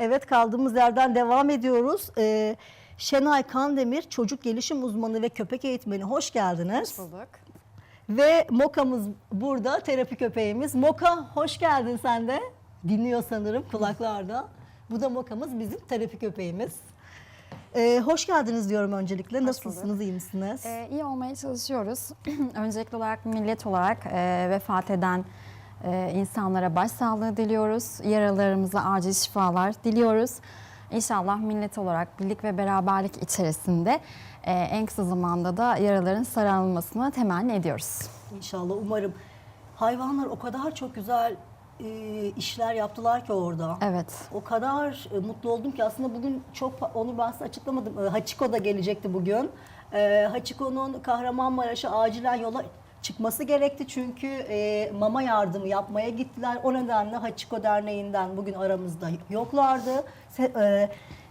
Evet kaldığımız yerden devam ediyoruz. Ee, Şenay Kandemir çocuk gelişim uzmanı ve köpek eğitmeni hoş geldiniz. bulduk. Ve Moka'mız burada terapi köpeğimiz. Moka hoş geldin sen de. Dinliyor sanırım kulaklarda. Bu da Moka'mız bizim terapi köpeğimiz. Ee, hoş geldiniz diyorum öncelikle. Nasılsınız, iyi misiniz? Ee, iyi olmaya çalışıyoruz. Öncelikli olarak millet olarak e, vefat eden e, insanlara başsağlığı diliyoruz. Yaralarımıza acil şifalar diliyoruz. İnşallah millet olarak birlik ve beraberlik içerisinde e, en kısa zamanda da yaraların sarılmasını temenni ediyoruz. İnşallah umarım. Hayvanlar o kadar çok güzel e, işler yaptılar ki orada. Evet. O kadar e, mutlu oldum ki aslında bugün çok onu ben size açıklamadım. E, Hachiko da gelecekti bugün. E, Hachiko'nun Kahramanmaraş'a acilen yola çıkması gerekti çünkü e, mama yardımı yapmaya gittiler. O nedenle Hachiko Derneği'nden bugün aramızda yoklardı. Se- e,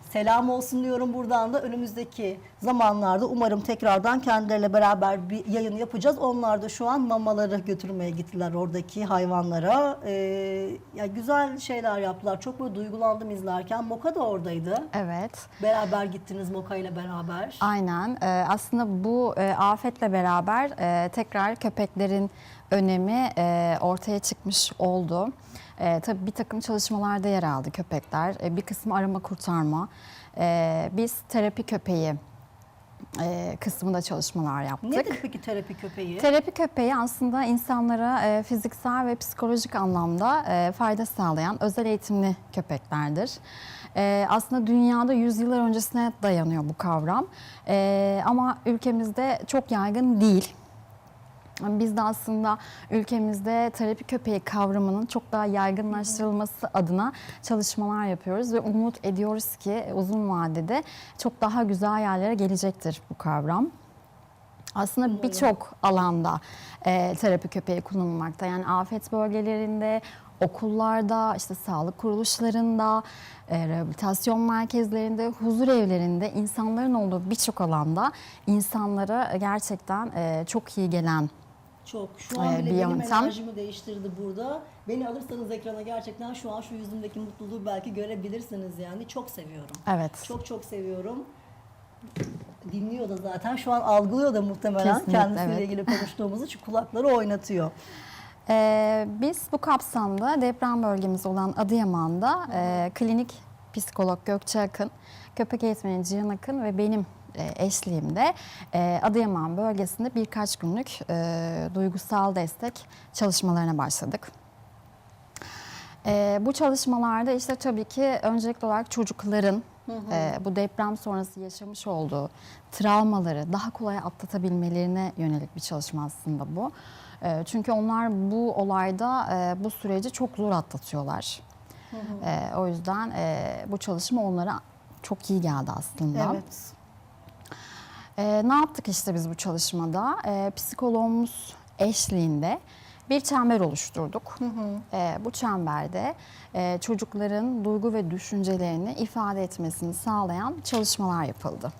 Selam olsun diyorum buradan da önümüzdeki zamanlarda umarım tekrardan kendileriyle beraber bir yayın yapacağız. Onlar da şu an mamaları götürmeye gittiler oradaki hayvanlara. Ee, ya güzel şeyler yaptılar. Çok böyle duygulandım izlerken. Moka da oradaydı. Evet. Beraber gittiniz Moka ile beraber. Aynen. Ee, aslında bu e, afetle beraber e, tekrar köpeklerin önemi e, ortaya çıkmış oldu. E, tabii bir takım çalışmalarda yer aldı köpekler. E, bir kısmı arama kurtarma. E, biz terapi köpeği e, kısmında çalışmalar yaptık. Nedir peki terapi köpeği? Terapi köpeği aslında insanlara e, fiziksel ve psikolojik anlamda e, fayda sağlayan özel eğitimli köpeklerdir. E, aslında dünyada yüzyıllar öncesine dayanıyor bu kavram. E, ama ülkemizde çok yaygın değil. Biz de aslında ülkemizde terapi köpeği kavramının çok daha yaygınlaştırılması adına çalışmalar yapıyoruz ve umut ediyoruz ki uzun vadede çok daha güzel yerlere gelecektir bu kavram. Aslında birçok alanda e, terapi köpeği kullanılmakta. Yani afet bölgelerinde, okullarda, işte sağlık kuruluşlarında, e, rehabilitasyon merkezlerinde, huzur evlerinde insanların olduğu birçok alanda insanlara gerçekten e, çok iyi gelen Çok. Şu an Ee, bile bir benim yöntem. enerjimi değiştirdi burada. Beni alırsanız ekrana gerçekten şu an şu yüzümdeki mutluluğu belki görebilirsiniz yani. Çok seviyorum. evet Çok çok seviyorum. Dinliyor da zaten. Şu an algılıyor da muhtemelen Kesinlikle, kendisiyle evet. ilgili konuştuğumuzu. Çünkü kulakları oynatıyor. Ee, biz bu kapsamda deprem bölgemiz olan Adıyaman'da e, klinik psikolog Gökçe Akın, köpek eğitmeni Cihan Akın ve benim eşliğimde e, Adıyaman bölgesinde birkaç günlük e, duygusal destek çalışmalarına başladık. E, bu çalışmalarda işte tabii ki öncelikli olarak çocukların e, bu deprem sonrası yaşamış olduğu travmaları daha kolay atlatabilmelerine yönelik bir çalışma aslında bu. E, çünkü onlar bu olayda e, bu süreci çok zor atlatıyorlar. E, o yüzden e, bu çalışma onlara çok iyi geldi aslında. Evet. Ee, ne yaptık işte biz bu çalışmada? Ee, psikologumuz eşliğinde bir çember oluşturduk. Ee, bu çemberde e, çocukların duygu ve düşüncelerini ifade etmesini sağlayan çalışmalar yapıldı.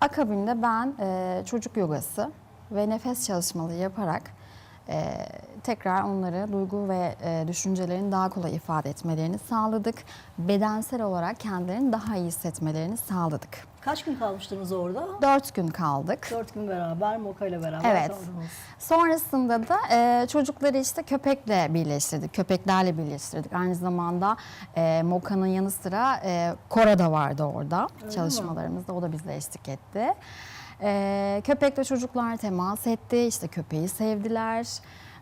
Akabinde ben e, çocuk yogası ve nefes çalışmaları yaparak e, tekrar onları duygu ve e, düşüncelerini daha kolay ifade etmelerini sağladık. Bedensel olarak kendilerini daha iyi hissetmelerini sağladık. Kaç gün kalmıştınız orada? Dört gün kaldık. Dört gün beraber, Moka ile beraber Evet. kaldınız. Sonrasında da e, çocukları işte köpekle birleştirdik, köpeklerle birleştirdik. Aynı zamanda e, Moka'nın yanı sıra e, Kora da vardı orada çalışmalarımızda. O da bize eşlik etti. E, köpekle çocuklar temas etti, işte köpeği sevdiler.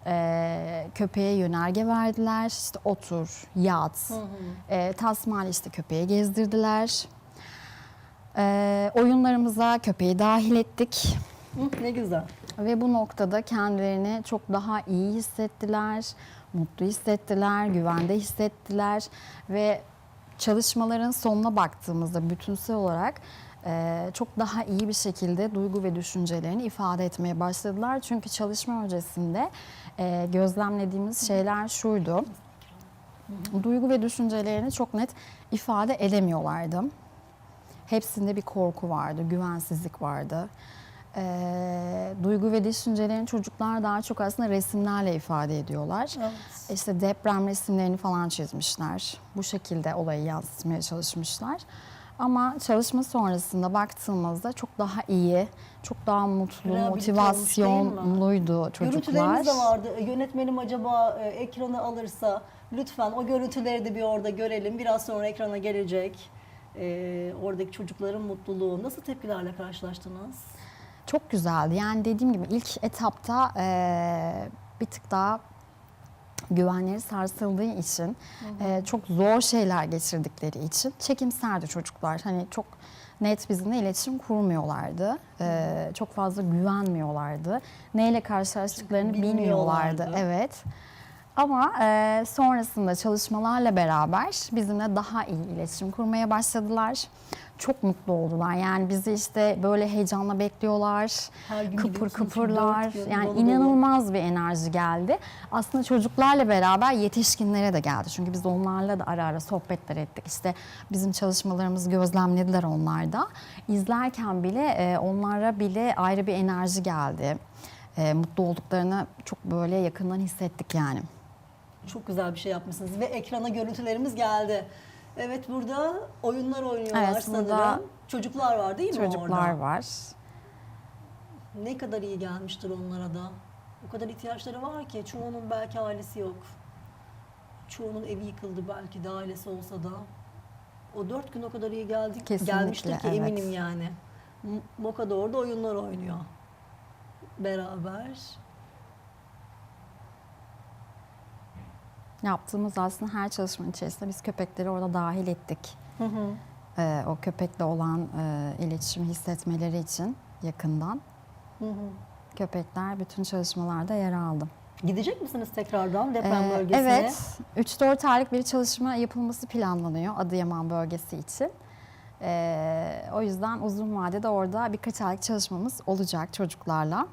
E, köpeğe yönerge verdiler, işte otur, yat. E, tasmayla işte köpeği gezdirdiler. E, oyunlarımıza köpeği dahil ettik. Hı, ne güzel. Ve bu noktada kendilerini çok daha iyi hissettiler, mutlu hissettiler, güvende hissettiler ve çalışmaların sonuna baktığımızda bütünsel olarak e, çok daha iyi bir şekilde duygu ve düşüncelerini ifade etmeye başladılar. Çünkü çalışma öncesinde e, gözlemlediğimiz şeyler şuydu. Duygu ve düşüncelerini çok net ifade edemiyorlardı. Hepsinde bir korku vardı, güvensizlik vardı. Ee, duygu ve düşüncelerini çocuklar daha çok aslında resimlerle ifade ediyorlar. Evet. İşte deprem resimlerini falan çizmişler. Bu şekilde olayı yansıtmaya çalışmışlar. Ama çalışma sonrasında baktığımızda çok daha iyi, çok daha mutlu, motivasyonluydu çocuklar. Görüntülerimiz de vardı. E, Yönetmenim acaba e, ekranı alırsa lütfen o görüntüleri de bir orada görelim. Biraz sonra ekrana gelecek. E, oradaki çocukların mutluluğu. Nasıl tepkilerle karşılaştınız? Çok güzeldi. Yani dediğim gibi ilk etapta eee, bir tık daha güvenleri sarsıldığı için eee, çok zor şeyler geçirdikleri için çekimserdi çocuklar. Hani çok net bizimle iletişim kurmuyorlardı. Eee, çok fazla güvenmiyorlardı. Neyle karşılaştıklarını bilmiyorlardı. bilmiyorlardı. Evet. Ama eee, sonrasında çalışmalarla beraber bizimle daha iyi iletişim kurmaya başladılar. Çok mutlu oldular. Yani bizi işte böyle heyecanla bekliyorlar. Kıpır kıpırlar. gün Yani dolu dolu. inanılmaz bir enerji geldi. Aslında çocuklarla beraber yetişkinlere de geldi. Çünkü biz onlarla da ara ara sohbetler ettik. İşte bizim çalışmalarımızı gözlemlediler onlar da. İzlerken bile e, onlara bile ayrı bir enerji geldi. E, mutlu olduklarını çok böyle yakından hissettik yani. Çok güzel bir şey yapmışsınız ve ekrana görüntülerimiz geldi. Evet burada oyunlar oynuyorlar Evet, sanırım. burada Çocuklar var değil mi Çocuklar orada? var. Ne kadar iyi gelmiştir onlara da. O kadar ihtiyaçları var ki çoğunun belki ailesi yok. Çoğunun evi yıkıldı belki de ailesi olsa da. O dört gün o kadar iyi geldi, Kesinlikle, gelmiştir ki evet. eminim yani. M- Moka da orada oyunlar oynuyor. Beraber. Yaptığımız aslında her çalışmanın içerisinde biz köpekleri orada dahil ettik. Hı hı. E, o köpekle olan e, iletişimi hissetmeleri için yakından. Hı hı. Köpekler bütün çalışmalarda yer aldı. Gidecek misiniz tekrardan deprem Ee, bölgesine? Evet, 3-4 aylık bir çalışma yapılması planlanıyor Adıyaman bölgesi için. Ee, o yüzden uzun vadede orada birkaç aylık çalışmamız olacak çocuklarla.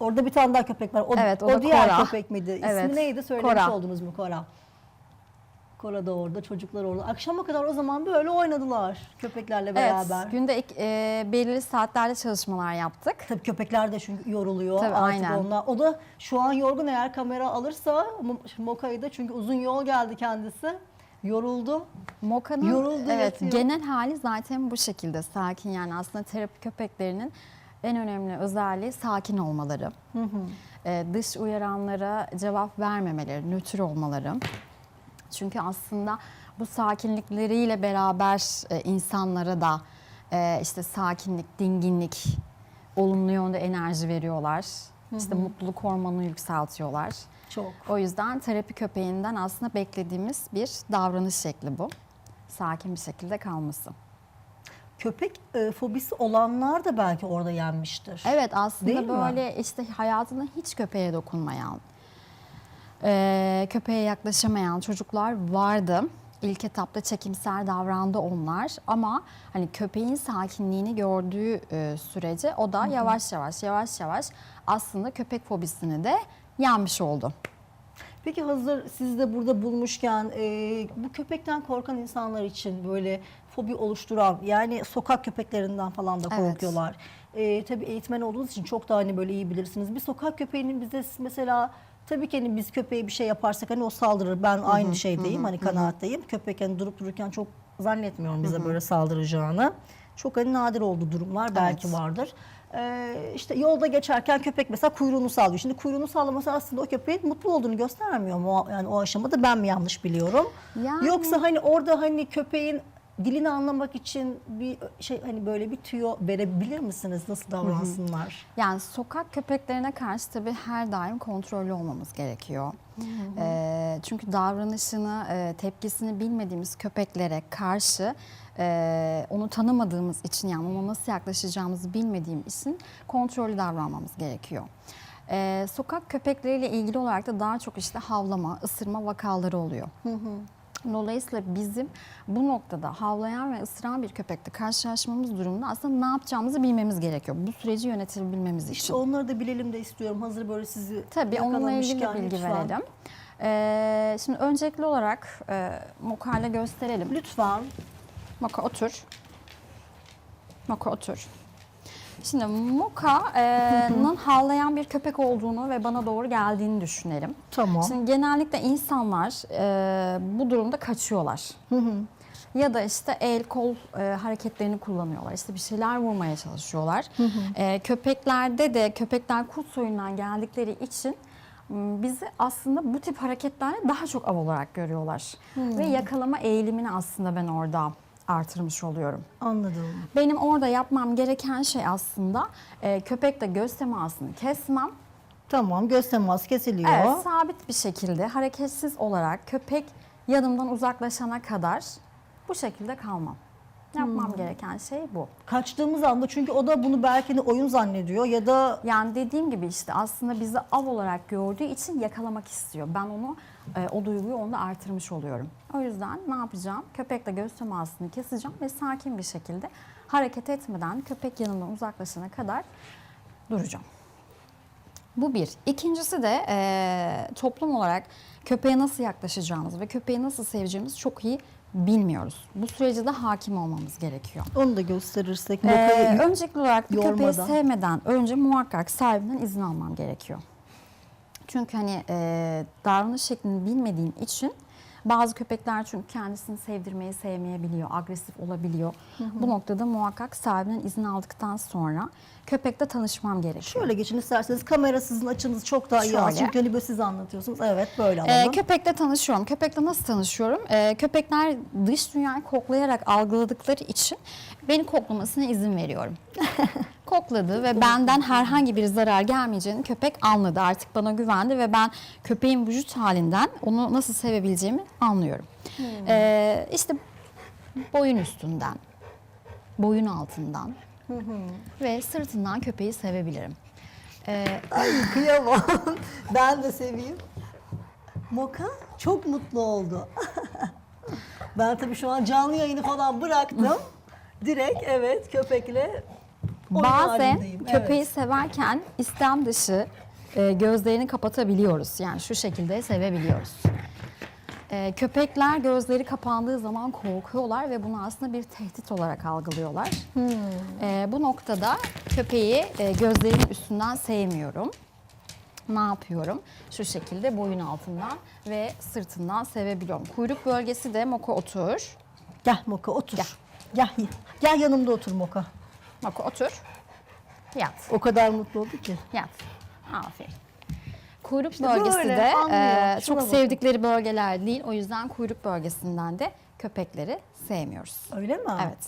Orada bir tane daha köpek var. O, Evet, o o da diğer Kora. köpek miydi? İsmi Evet, neydi? Söylemiş Kora. oldunuz mu Kora? Kora da orada, çocuklar orada. Akşama kadar o zaman böyle oynadılar köpeklerle beraber. Evet, günde e, belirli saatlerde çalışmalar yaptık. Tabii köpekler de çünkü yoruluyor Tabii, artık aynen. onlar. O da şu an yorgun eğer kamera alırsa Mo- Moka'yı da çünkü uzun yol geldi kendisi. Yoruldu. Moka'nın Yoruldu, evet, yatıyor. genel hali zaten bu şekilde sakin yani aslında terapi köpeklerinin en önemli özelliği sakin olmaları. Ee, dış uyaranlara cevap vermemeleri, nötr olmaları. Çünkü aslında bu sakinlikleriyle beraber e, insanlara da e, işte sakinlik, dinginlik, olumlu yönde enerji veriyorlar. İşte mutluluk hormonunu yükseltiyorlar. Çok. O yüzden terapi köpeğinden aslında beklediğimiz bir davranış şekli bu. Sakin bir şekilde kalması. Köpek e, fobisi olanlar da belki orada yenmiştir. Evet aslında Değil mi? böyle işte hayatında hiç köpeğe dokunmayan, e, köpeğe yaklaşamayan çocuklar vardı. İlk etapta çekimser davrandı onlar ama hani köpeğin sakinliğini gördüğü e, sürece o da yavaş yavaş yavaş yavaş aslında köpek fobisini de yenmiş oldu. Peki hazır siz de burada bulmuşken e, bu köpekten korkan insanlar için böyle fobi oluşturan yani sokak köpeklerinden falan da Evet. korkuyorlar. E, tabii eğitmen olduğunuz için çok da hani böyle iyi bilirsiniz. Bir sokak köpeğinin bize mesela tabii ki hani biz köpeğe bir şey yaparsak hani o saldırır. Ben aynı şeydeyim hani kanaatteyim. Köpek hani durup dururken çok zannetmiyorum bize böyle saldıracağını. Çok hani nadir olduğu durumlar belki vardır. Ee, işte yolda geçerken köpek mesela kuyruğunu sallıyor. Şimdi kuyruğunu sallaması aslında o köpeğin mutlu olduğunu göstermiyor mu? O- Yani o aşamada ben mi yanlış biliyorum? Yani- Yoksa hani orada hani köpeğin dilini anlamak için bir şey hani böyle bir tüyo verebilir misiniz? Nasıl davransınlar? Yani sokak köpeklerine karşı tabii her daim kontrollü olmamız gerekiyor. Ee, çünkü davranışını, e, tepkisini bilmediğimiz köpeklere karşı e, onu tanımadığımız için yani ona nasıl yaklaşacağımızı bilmediğim için kontrollü davranmamız gerekiyor. Ee, sokak köpekleriyle ilgili olarak da daha çok işte havlama, ısırma vakaları oluyor. Dolayısıyla bizim bu noktada havlayan ve ısıran bir köpekle karşılaşmamız durumunda aslında ne yapacağımızı bilmemiz gerekiyor. Bu süreci yönetebilmemiz için. İşte onları da bilelim de istiyorum. Hazır böyle sizi Tabii onunla ilgili bilgi lütfen. verelim. Ee, şimdi öncelikli olarak e, Moka ile gösterelim. Lütfen. Moka otur. Moka otur. Şimdi Moka'nın havlayan bir köpek olduğunu ve bana doğru geldiğini düşünelim. Tamam. Şimdi genellikle insanlar e, bu durumda kaçıyorlar. Ya da işte el kol e, hareketlerini kullanıyorlar. İşte bir şeyler vurmaya çalışıyorlar. E, köpeklerde de köpekler kurt soyundan geldikleri için bizi aslında bu tip hareketlerle daha çok av olarak görüyorlar. Ve yakalama eğilimini aslında ben orada artırmış oluyorum. Anladım. Benim orada yapmam gereken şey aslında e, köpekle göz temasını kesmem. Tamam göz teması kesiliyor. Evet, sabit bir şekilde hareketsiz olarak köpek yanımdan uzaklaşana kadar bu şekilde kalmam. Yapmam gereken şey bu. Kaçtığımız anda çünkü o da bunu belki de oyun zannediyor ya da Yani dediğim gibi işte aslında bizi av olarak gördüğü için yakalamak istiyor. Ben onu e, o duyguyu onda artırmış oluyorum. O yüzden ne yapacağım? Köpekle göz temasını keseceğim ve sakin bir şekilde hareket etmeden köpek yanımdan uzaklaşana kadar duracağım. Bu bir. İkincisi de e, toplum olarak köpeğe nasıl yaklaşacağımız ve köpeği nasıl seveceğimizi çok iyi bilmiyoruz. Bu sürece de hakim olmamız gerekiyor. onu da gösterirsek Ee, öncelikli olarak bir köpeği yormadan. sevmeden önce muhakkak sahibinden izin almam gerekiyor. Çünkü hani e, davranış şeklini bilmediğim için bazı köpekler çünkü kendisini sevdirmeyi sevmeyebiliyor, agresif olabiliyor. Bu noktada muhakkak sahibinden izin aldıktan sonra köpekle tanışmam gerekiyor. Şöyle geçin isterseniz kamera sizin açınız çok daha iyi. Şöyle. Çünkü hani böyle siz anlatıyorsunuz. Evet böyle Ee, alalım. köpekle tanışıyorum. Köpekle nasıl tanışıyorum? Ee, köpekler dış dünyayı koklayarak algıladıkları için beni koklamasına izin veriyorum. Kokladı ve benden herhangi bir zarar gelmeyeceğini köpek anladı. Artık bana güvendi ve ben köpeğin vücut halinden onu nasıl sevebileceğimi anlıyorum. Ee, işte boyun üstünden, boyun altından ve sırtından köpeği sevebilirim. Ee, Kıyamam. ben de seveyim. Moka çok mutlu oldu. ben tabii şu an canlı yayını falan bıraktım. Direkt evet köpekle Bazen halindeyim. köpeği Evet. severken istem dışı e, gözlerini kapatabiliyoruz. Yani şu şekilde sevebiliyoruz. E, köpekler gözleri kapandığı zaman korkuyorlar ve bunu aslında bir tehdit olarak algılıyorlar. Hmm. E, bu noktada köpeği e, gözlerinin üstünden sevmiyorum. Ne yapıyorum? Şu şekilde boyun altından ve sırtından sevebiliyorum. Kuyruk bölgesi de moka otur. Gel Moka otur. Gel. Gel. Gel yanımda otur Moka. Moka otur. Yat. O kadar mutlu oldu ki. Yat. Aferin. Kuyruk İşte bölgesi böyle, de anlıyor. e, çok bakın. sevdikleri bölgeler değil. O yüzden kuyruk bölgesinden de köpekleri sevmiyoruz. Öyle mi? Evet.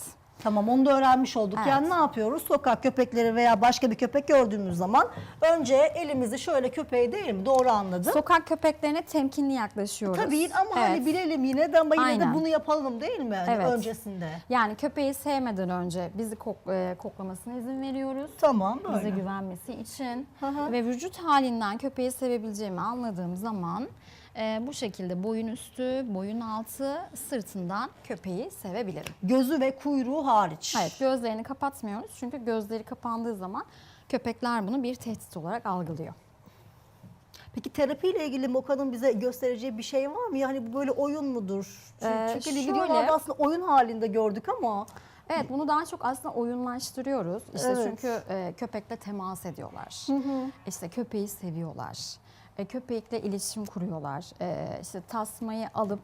Tamam onu da öğrenmiş olduk. Evet. Yani ne yapıyoruz? Sokak köpekleri veya başka bir köpek gördüğümüz zaman önce elimizi şöyle köpeğe değil mi? Doğru anladım. Sokak köpeklerine temkinli yaklaşıyoruz. Tabii ama hani Evet. bilelim yine de ama yine Aynen. de bunu yapalım değil mi? Hani Evet. öncesinde. Yani köpeği sevmeden önce bizi kok- e, koklamasına izin veriyoruz. Tamam böyle. Bize güvenmesi için Hı hı. ve vücut halinden köpeği sevebileceğimi anladığım zaman e, bu şekilde boyun üstü, boyun altı, sırtından köpeği sevebilirim. Gözü ve kuyruğu hariç. Evet gözlerini kapatmıyoruz çünkü gözleri kapandığı zaman köpekler bunu bir tehdit olarak algılıyor. Peki terapiyle ilgili Moka'nın bize göstereceği bir şey var mı? Yani bu böyle oyun mudur? Çünkü, Ee, çünkü şöyle- videolarda aslında oyun halinde gördük ama Evet bunu daha çok aslında oyunlaştırıyoruz. İşte Evet. çünkü e, köpekle temas ediyorlar. İşte köpeği seviyorlar. E, köpekle iletişim kuruyorlar. E, işte tasmayı alıp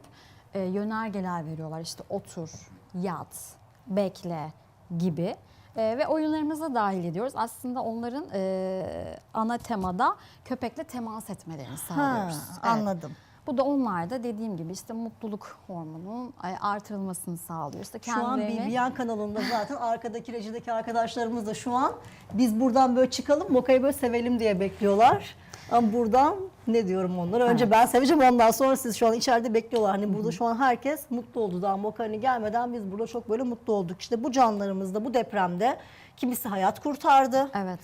e, yönergeler veriyorlar. İşte otur, yat, bekle gibi. E, ve oyunlarımıza dahil ediyoruz. Aslında onların e, ana temada köpekle temas etmelerini ha, sağlıyoruz. Evet. anladım. Bu da onlarda dediğim gibi işte mutluluk hormonunun artırılmasını sağlıyor. İşte Şu an kendilerini- BBN kanalında zaten arkadaki rejideki arkadaşlarımız da şu an biz buradan böyle çıkalım Moka'yı böyle sevelim diye bekliyorlar. Ama buradan ne diyorum onlara? Önce ben seveceğim ondan sonra siz şu an içeride bekliyorlar. Hani burada şu an herkes mutlu oldu. Daha Moka hani gelmeden biz burada çok böyle mutlu olduk. İşte bu canlarımızda bu depremde kimisi hayat kurtardı. Evet.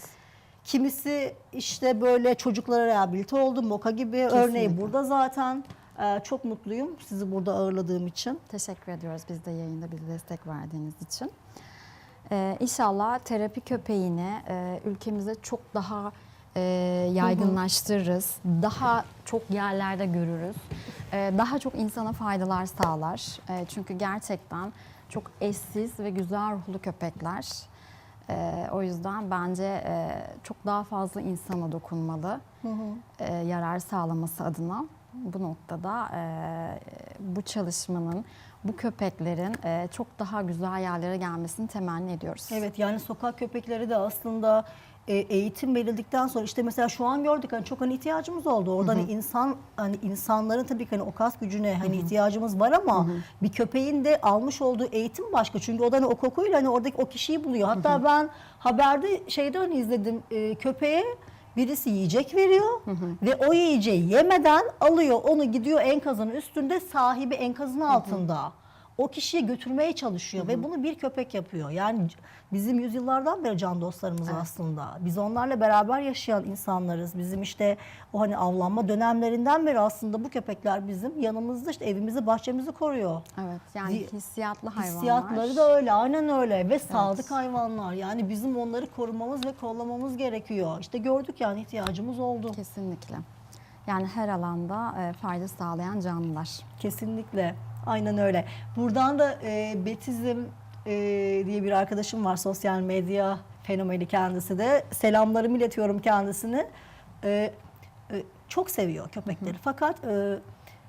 Kimisi işte böyle çocuklara rehabilite oldu. Moka gibi örneği burada zaten. Ee, çok mutluyum sizi burada ağırladığım için. Teşekkür ediyoruz biz de yayında bize destek verdiğiniz için. Ee, inşallah terapi köpeğini e, ülkemize çok daha e, yaygınlaştırırız. Daha çok yerlerde görürüz. E, daha çok insana faydalar sağlar. E, çünkü gerçekten çok eşsiz ve güzel ruhlu köpekler. E, o yüzden bence e, çok daha fazla insana dokunmalı. e, yarar sağlaması adına. Bu noktada e, bu çalışmanın, bu köpeklerin e, çok daha güzel yerlere gelmesini temenni ediyoruz. Evet yani sokak köpekleri de aslında e, eğitim verildikten sonra işte mesela şu an gördük hani çok hani ihtiyacımız oldu. Orada hani insan hani insanların tabii ki hani o kas gücüne hani ihtiyacımız var ama bir köpeğin de almış olduğu eğitim başka. Çünkü o da hani o kokuyla hani oradaki o kişiyi buluyor. Hatta ben haberde şeyde hani izledim e, köpeğe birisi yiyecek veriyor ve o yiyeceği yemeden alıyor onu gidiyor enkazın üstünde sahibi enkazın altında o kişiye götürmeye çalışıyor ve bunu bir köpek yapıyor. Yani bizim yüzyıllardan beri can dostlarımız aslında. Biz onlarla beraber yaşayan insanlarız. Bizim işte o hani avlanma dönemlerinden beri aslında bu köpekler bizim yanımızda işte evimizi, bahçemizi koruyor. Evet yani hissiyatlı hayvanlar. Hissiyatları da öyle, aynen öyle ve sadık hayvanlar. Yani bizim onları korumamız ve kollamamız gerekiyor. İşte gördük yani ihtiyacımız oldu. Kesinlikle. Yani her alanda e, fayda sağlayan canlılar. Kesinlikle. Aynen öyle. Buradan da e, Betizm e, diye bir arkadaşım var sosyal medya fenomeni kendisi de. Selamlarımı iletiyorum kendisine. E, e, çok seviyor köpekleri fakat e,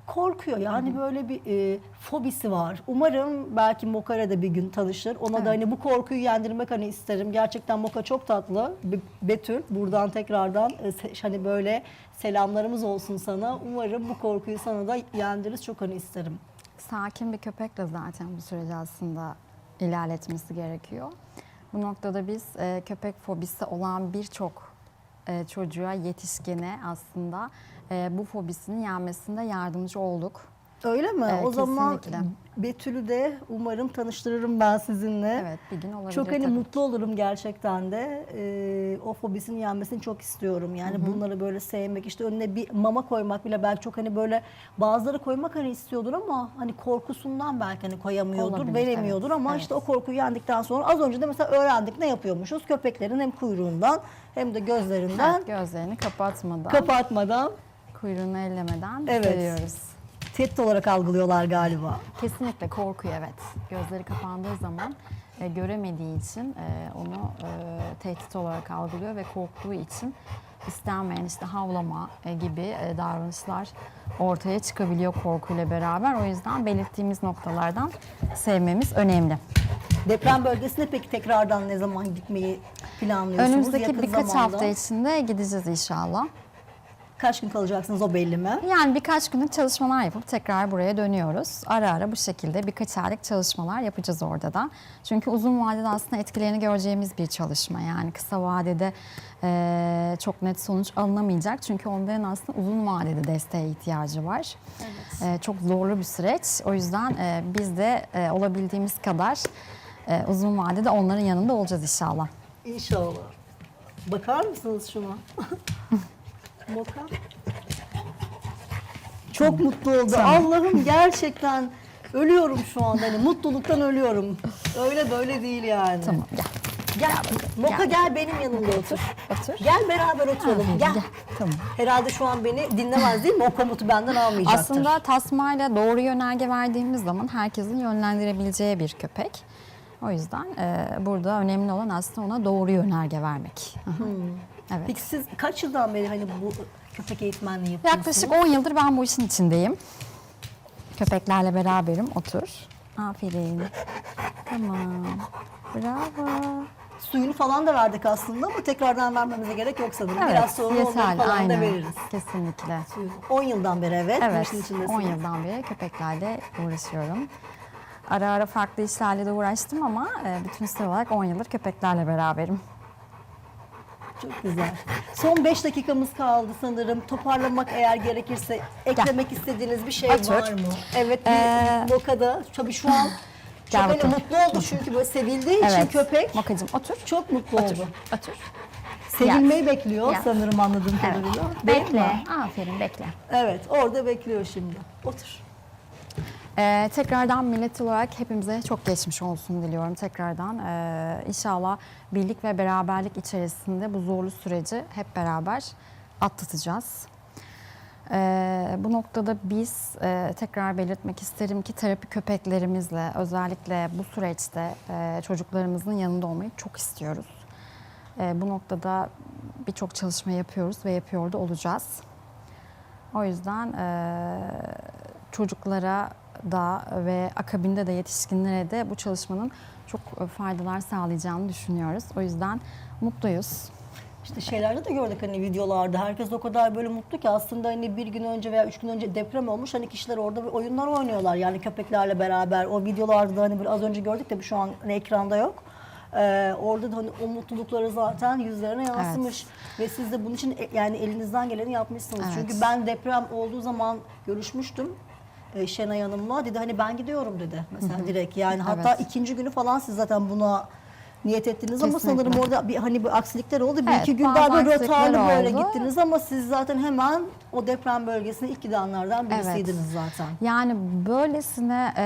korkuyor. Yani böyle bir e, fobisi var. Umarım belki Mokara da bir gün tanışır. Ona da hani bu korkuyu yendirmek hani isterim. Gerçekten Moka çok tatlı. Be- Betül buradan tekrardan e, hani böyle selamlarımız olsun sana. Umarım bu korkuyu sana da yendiririz. Çok hani isterim. Sakin bir köpekle zaten bu süreci aslında ilerletmesi gerekiyor. Bu noktada biz e, köpek fobisi olan birçok e, çocuğa, yetişkine aslında e, bu fobisini yenmesinde yardımcı olduk. Öyle mi? Evet, o zaman kesinlikle. Betül'ü de umarım tanıştırırım ben sizinle. Evet bir gün olabilir Çok hani tabii. mutlu olurum gerçekten de. Ee, o fobisini yenmesini çok istiyorum. Yani bunları böyle sevmek, işte önüne bir mama koymak bile belki çok hani böyle bazıları koymak hani istiyordur ama hani korkusundan belki hani koyamıyordur, Olabilir, veremiyordur evet, ama evet. işte o korkuyu yendikten sonra az önce de mesela öğrendik ne yapıyormuşuz? Köpeklerin hem kuyruğundan hem de gözlerinden Evet, gözlerini kapatmadan, kapatmadan kuyruğunu ellemeden Evet. seviyoruz. Tehdit olarak algılıyorlar galiba. Kesinlikle korkuyor evet. Gözleri kapandığı zaman e, göremediği için e, onu e, tehdit olarak algılıyor ve korktuğu için istenmeyen işte havlama e, gibi e, davranışlar ortaya çıkabiliyor korkuyla beraber. O yüzden belirttiğimiz noktalardan sevmemiz önemli. Deprem bölgesine peki tekrardan ne zaman gitmeyi planlıyorsunuz? Önümüzdeki Yakın birkaç zamanda. hafta içinde gideceğiz inşallah. Kaç gün kalacaksınız o belli mi? Yani birkaç günlük çalışmalar yapıp tekrar buraya dönüyoruz. Ara ara bu şekilde birkaç aylık çalışmalar yapacağız orada da. Çünkü uzun vadede aslında etkilerini göreceğimiz bir çalışma. Yani kısa vadede eee, çok net sonuç alınamayacak. Çünkü onların aslında uzun vadede desteğe ihtiyacı var. Eee, çok zorlu bir süreç. O yüzden eee, biz de eee, olabildiğimiz kadar eee, uzun vadede onların yanında olacağız inşallah. İnşallah. Bakar mısınız şuna? Moka. Çok mutlu oldu. Allah'ım gerçekten ölüyorum şu anda. Hani mutluluktan ölüyorum. Öyle böyle değil yani. Tamam gel. Gel. Moka gel. gel benim yanımda otur. Otur. Gel beraber oturalım. Gel. gel. Tamam. Herhalde şu an beni dinlemez değil mi? O komutu benden almayacaktır. Aslında tasmayla doğru yönerge verdiğimiz zaman herkesin yönlendirebileceği bir köpek. O yüzden e, burada önemli olan aslında ona doğru yönerge vermek. Hı hı. Evet. Peki siz kaç yıldan beri hani bu köpek eğitmenliği yapıyorsunuz? Yaklaşık 10 yıldır ben bu işin içindeyim. Köpeklerle beraberim. Otur. Aferin. Tamam. Bravo. Suyunu falan da verdik aslında ama tekrardan vermemize gerek yok sanırım. Evet, Biraz sonra yeterli. falan Aynen. da veririz. Kesinlikle. 10 yıldan beri evet, bu Evet, işin içindesiniz. 10 yıldan beri köpeklerle uğraşıyorum. Ara ara farklı işlerle de uğraştım ama e, bütünsel olarak 10 yıldır köpeklerle beraberim. Çok güzel. Son 5 dakikamız kaldı sanırım. Toparlamak eğer gerekirse eklemek istediğiniz bir şey Otur. var mı? Evet, bir Ee, Loka'da. Tabii şu an çok hani bakalım. mutlu oldu çünkü böyle sevildiği için köpek Mokacığım otur. çok mutlu Otur. oldu. Otur. Sevilmeyi bekliyor Gel. sanırım anladığım Evet. kadarıyla. Değil mi? Bekle. Aferin bekle. Evet, orada bekliyor şimdi. Otur. Ee, tekrardan millet olarak hepimize çok geçmiş olsun diliyorum tekrardan. Ee, inşallah birlik ve beraberlik içerisinde bu zorlu süreci hep beraber atlatacağız. Ee, bu noktada biz e, tekrar belirtmek isterim ki terapi köpeklerimizle özellikle bu süreçte e, çocuklarımızın yanında olmayı çok istiyoruz. E, bu noktada birçok çalışma yapıyoruz ve yapıyor da olacağız. O yüzden e, çocuklara da ve akabinde de yetişkinlere de bu çalışmanın çok e, faydalar sağlayacağını düşünüyoruz. O yüzden mutluyuz. İşte şeylerde de gördük hani videolarda herkes o kadar böyle mutlu ki aslında hani bir gün önce veya üç gün önce deprem olmuş hani kişiler orada bir oyunlar oynuyorlar yani köpeklerle beraber o videolarda da hani böyle az önce gördük de şu an hani ekranda yok. Ee, orada da hani o mutlulukları zaten yüzlerine yansımış ve siz de bunun için e- yani elinizden geleni yapmışsınız. Evet. Çünkü ben deprem olduğu zaman görüşmüştüm e, Şenay Hanım'la dedi hani ben gidiyorum dedi mesela direkt yani hatta Evet. ikinci günü falan siz zaten buna niyet ettiniz ama Kesinlikle. sanırım orada bir hani bir aksilikler oldu. Bir Evet, iki gün bazı daha böyle aksilikler rotarlı böyle oldu. gittiniz ama siz zaten hemen o deprem bölgesine ilk gidenlerden birisiydiniz zaten. Yani böylesine e,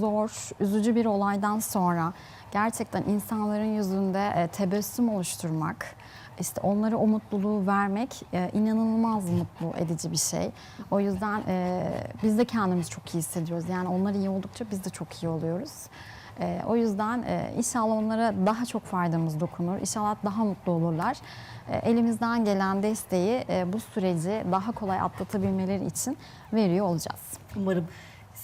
zor, üzücü bir olaydan sonra gerçekten insanların yüzünde e, tebessüm oluşturmak, işte onlara o mutluluğu vermek e, inanılmaz mutlu edici bir şey. O yüzden e, biz de kendimizi çok iyi hissediyoruz. Yani onlar iyi oldukça biz de çok iyi oluyoruz. E, o yüzden e, inşallah onlara daha çok faydamız dokunur. İnşallah daha mutlu olurlar. E, elimizden gelen desteği e, bu süreci daha kolay atlatabilmeleri için veriyor olacağız. Umarım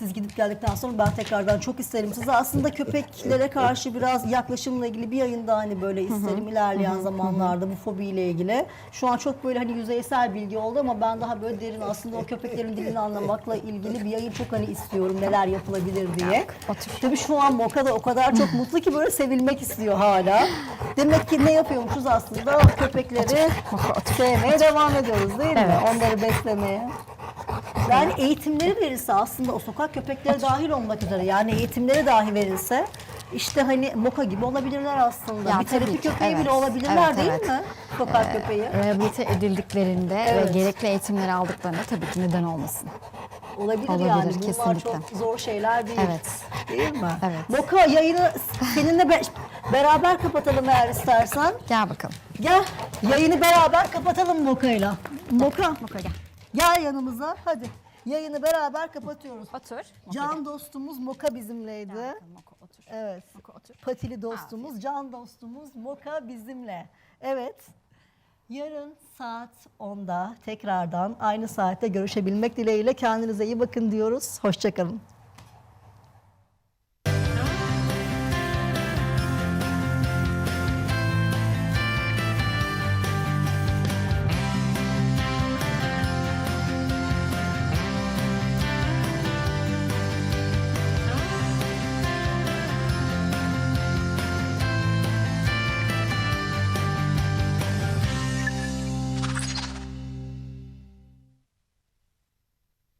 siz gidip geldikten sonra ben tekrardan çok isterim size. Aslında köpeklere karşı biraz yaklaşımla ilgili bir yayın daha hani böyle isterim ilerleyen zamanlarda bu fobiyle ilgili. Şu an çok böyle hani yüzeysel bilgi oldu ama ben daha böyle derin aslında o köpeklerin dilini anlamakla ilgili bir yayın çok hani istiyorum neler yapılabilir diye. Tabii şu an Moka da o kadar çok mutlu ki böyle sevilmek istiyor hala. Demek ki ne yapıyormuşuz aslında? Köpekleri sevmeye devam ediyoruz değil mi? Onları beslemeye. Yani eğitimleri verilse aslında o sokak köpekleri dahil olmak üzere yani eğitimleri dahi verilse işte hani Moka gibi olabilirler aslında. Ya bir terapi tabii ki, köpeği bile evet. olabilirler Evet, değil evet. mi? Sokak köpeği. Rehabilite edildiklerinde Evet. ve gerekli eğitimleri aldıklarında tabii ki neden olmasın. Olabilir, olabilir, yani. Bunlar kesinlikle. çok zor şeyler değil. Evet. Değil mi? Evet. Moka yayını seninle be- beraber kapatalım eğer istersen. Gel bakalım. Gel yayını beraber kapatalım Moka'yla. Moka Moka gel. Gel yanımıza hadi. Yayını beraber kapatıyoruz. Otur. Can dostumuz Moka bizimleydi. Moka otur. Evet. Moka otur. Patili dostumuz, can dostumuz Moka bizimle. Evet. Yarın saat 10'da tekrardan aynı saatte görüşebilmek dileğiyle kendinize iyi bakın diyoruz. Hoşçakalın.